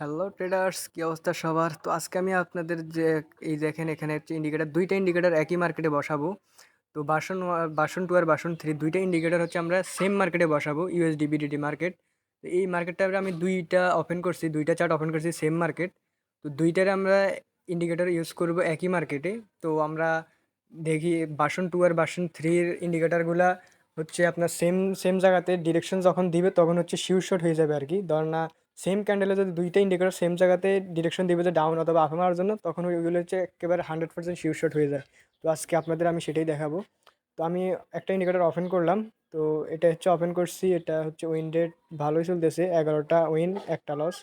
Hello traders কী অবস্থা সবার? তো আজকে আমি আপনাদের যে, এই দেখেন এখানে হচ্ছে ইন্ডিকেটার দুইটা ইন্ডিকেটার একই মার্কেটে বসাবো। তো বাসন বাসন টু আর বাসন থ্রি দুইটা ইন্ডিকেটার হচ্ছে আমরা সেম মার্কেটে বসাবো ইউএসডি বিডিটি মার্কেট তো এই মার্কেটটা আমি দুইটা ওপেন করছি, দুইটা চার্ট ওপেন করছি সেম মার্কেট তো দুইটারে আমরা ইন্ডিকেটার ইউজ করব একই মার্কেটে তো আমরা দেখি বাসন টু আর বাসন থ্রির ইন্ডিকেটারগুলা হচ্ছে আপনার সেম সেম জায়গাতে ডিরেকশন যখন দিবে তখন হচ্ছে শিওর শট হয়ে যাবে আর কি। ধর না সেম ক্যান্ডেলে যদি দুইটা ইন্ডিকেটর সেম জায়গাতে ডিরেকশন দিবে যে ডাউন অথবা আপ মারার জন্য, তখন ওইগুলো হচ্ছে একেবারে হান্ড্রেড পার্সেন্ট শিওর শট হয়ে যায়। তো আজকে আপনাদের আমি সেটাই দেখাবো। তো আমি একটা ইন্ডিকেটর ওপেন করলাম। তো এটা হচ্ছে ওপেন করছি। এটা হচ্ছে উইন রেট ভালোই চলতেছে। এগারোটা উইন একটা লস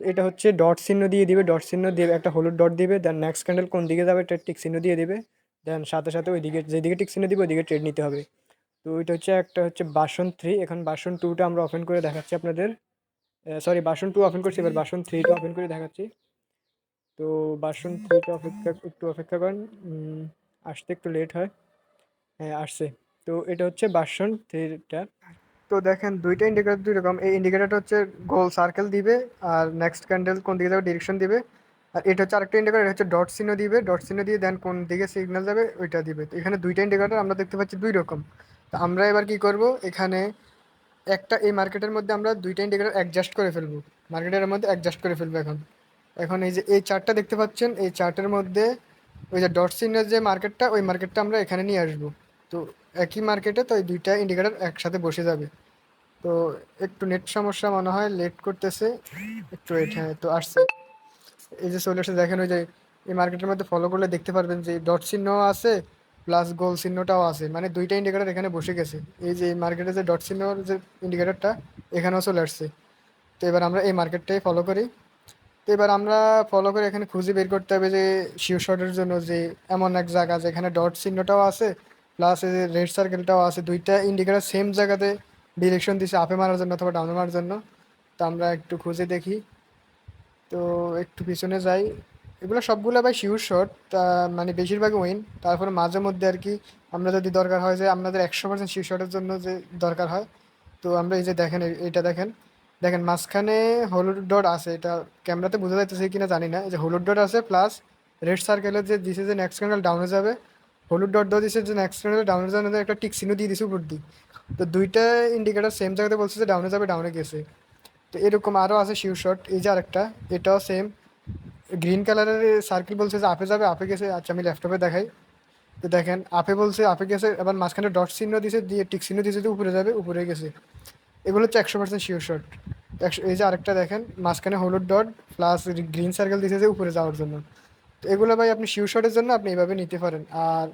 এটা হচ্ছে ডট চিহ্ন দিয়ে দিবে। ডট চিহ্ন দিয়ে একটা হলুদ ডট দিবে। দেন নেক্সট ক্যান্ডেল কোন দিকে যাবে এটা টিক চিহ্ন দিয়ে দিবে। দেন সাথে সাথে ওইদিকে, যেদিকে টিক চিহ্ন দিবে ওইদিকে ট্রেড নিতে হবে। তো এটা হচ্ছে একটা হচ্ছে বাসন থ্রি এখন বাসন টুটা আমরা ওপেন করে দেখাচ্ছি আপনাদের। সরি বাসন টু ওপেন করছি, এবার বাসন থ্রিটা ওপেন করে দেখাচ্ছি। তো বাসন থ্রিটা অপেক্ষা, একটু অপেক্ষা করেন আসতে একটু লেট হয়। হ্যাঁ আসছে। তো এটা হচ্ছে বাসন থ্রিটা তো দেখেন, দুইটা ইন্ডিকেটর দুই রকম। এই ইন্ডিকেটরটা হচ্ছে গোল সার্কেল দিবে, আর নেক্সট ক্যান্ডেল কোন দিকে যাবে ডিরেকশন দিবে। আর এটা হচ্ছে আরেকটা ইন্ডিকেটর এটা হচ্ছে ডট চিহ্ন দিবে। ডট চিহ্ন দিয়ে দেন কোন দিকে সিগন্যাল যাবে, ওইটা দিবে। তো এখানে দুইটা ইন্ডিকেটর আমরা দেখতে পাচ্ছি দুই রকম। তো আমরা এবার কি করব? এখানে একটা, এই মার্কেটের মধ্যে আমরা দুইটা ইন্ডিকেটর অ্যাডজাস্ট করে ফেলব। মার্কেটের মধ্যে অ্যাডজাস্ট করে ফেলব এখন। এখন এই যে, এই চার্টটা দেখতে পাচ্ছেন, এই চার্টের মধ্যে ওই যে ডট সিনের যে মার্কেটটা ওই মার্কেটটা আমরা এখানে নিয়ে আসব। তো একই মার্কেটে তো এই দুইটা ইন্ডিকেটর একসাথে বসে যাবে। তো একটু নেট সমস্যা মনে হয় লেট করতেছে। একটু হ্যাঁ তো আসছে। এই যে চলে এসে দেখেন ওই যে, এই মার্কেটের মধ্যে ফলো করলে দেখতে পারবেন যে ডট চিহ্নও আছে প্লাস গোল চিহ্নটাও আছে। মানে দুইটা ইন্ডিকেটার এখানে বসে গেছে। এই যে মার্কেটে যে ডট চিহ্নর যে ইন্ডিকেটারটা এখানেও চলে আসছে। তো এবার আমরা এই মার্কেটটাই ফলো করি। তো এবার আমরা ফলো করে এখানে খুঁজে বের করতে হবে যে শিও শটের জন্য যে এমন এক জায়গা যেখানে ডট চিহ্নটাও আছে প্লাস এই যে রেড সার্কেলটাও আছে। দুইটা ইন্ডিকেটার সেম জায়গাতে ডিরেকশন দিছে আপে মারার জন্য অথবা ডাউনে মারার জন্য। তো আমরা একটু খুঁজে দেখি। তো একটু পিছনে যাই। এগুলো সবগুলো ভাই শিউর শট মানে বেশিরভাগ উইন তারপরে মাঝে মধ্যে আর কি, আমরা যদি দরকার হয় যে আপনাদের একশো পার্সেন্ট শিওর শটের জন্য যে দরকার হয়, তো আমরা এই যে দেখেন এটা দেখেন। দেখেন, মাঝখানে হলুদ ডট আছে, এটা ক্যামেরাতে বোঝা যাইতেছে কিনা জানি না। যে হলুদ ডট আছে প্লাস রেড সার্কেলের যে দিছে যে নেক্সট ক্যান্ডেল ডাউনে যাবে। হলুদ ডট দেওয়া দিছে যে নেক্সট ক্যান্ডেল ডাউনে যাবে একটা টিক চিহ্ন দিয়ে দিছে উপর দিক। তো দুইটা ইন্ডিকেটার সেম জায়গাতে বলছে যে ডাউনে যাবে ডাউনে গেছে। তো এরকম আরও আছে শিউ শট এই যে আরেকটা, এটাও সেম গ্রিন কালারের সার্কেল বলছে যে, আপে যাবে, আপে গেছে। আচ্ছা আমি ল্যাপটপে দেখাই। তো দেখেন, আপে বলছে, আপে গেছে, এবার মাঝখানে ডট চিহ্ন দিয়েছে দিয়ে টিক চিহ্ন দিয়েছে যে, উপরে যাবে, উপরে গেছে। এগুলো হচ্ছে একশো পার্সেন্ট শিওর শট একশো এই যে আরেকটা দেখেন, মাঝখানে হলুদ ডট প্লাস গ্রিন সার্কেল দিয়েছে যে, উপরে যাওয়ার জন্য। তো এগুলো ভাই আপনি শিওর শটের জন্য আপনি এভাবে নিতে পারেন। আর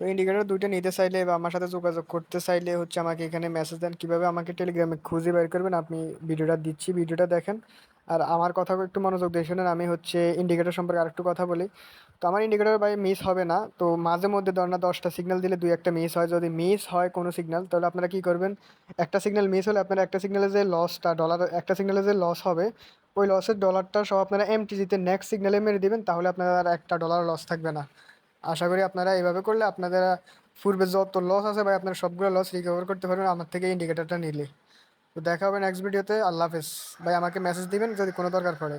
তো ইন্ডিকেটর দুইটা নিতে চাইলে বা আমার সাথে যোগাযোগ করতে চাইলে হচ্ছে আমাকে এখানে মেসেজ দেন। কীভাবে আমাকে টেলিগ্রামে খুঁজে বের করবেন, আপনি ভিডিওটা দিচ্ছি। ভিডিওটা দেখেন। আর আমার কথা একটু মনোযোগ দিয়ে শুনেন, আমি হচ্ছে ইন্ডিকেটর সম্পর্কে আরেকটু কথা বলি। তো আমার ইন্ডিকেটর ভাই মিস হবে না, তো মাঝে মধ্যে ধর না দশটা সিগন্যাল দিলে দুই একটা মিস হয়, যদি মিস হয় কোনো সিগন্যাল তাহলে আপনারা কী করবেন? একটা সিগন্যাল মিস হলে আপনারা একটা সিগন্যালে যে লসটা ডলার একটা সিগন্যালে যে লস হবে, ওই লসের ডলারটা সব আপনারা এম এমটিজিতে নেক্সট সিগন্যালে মেরে দেবেন, তাহলে আপনারা আর একটা ডলার লস থাকবে না। আশা করি আপনারা এইভাবে করলে আপনাদের পূর্বে যত লস আছে ভাই, আপনারা সবগুলো লস রিকভার করতে পারবেন, আমার থেকে ইন্ডিকেটরটা নিলে। তো দেখা হবে নেক্সট ভিডিওতে আল্লাহ হাফেজ। ভাই, আমাকে মেসেজ দিবেন যদি কোনো দরকার পড়ে।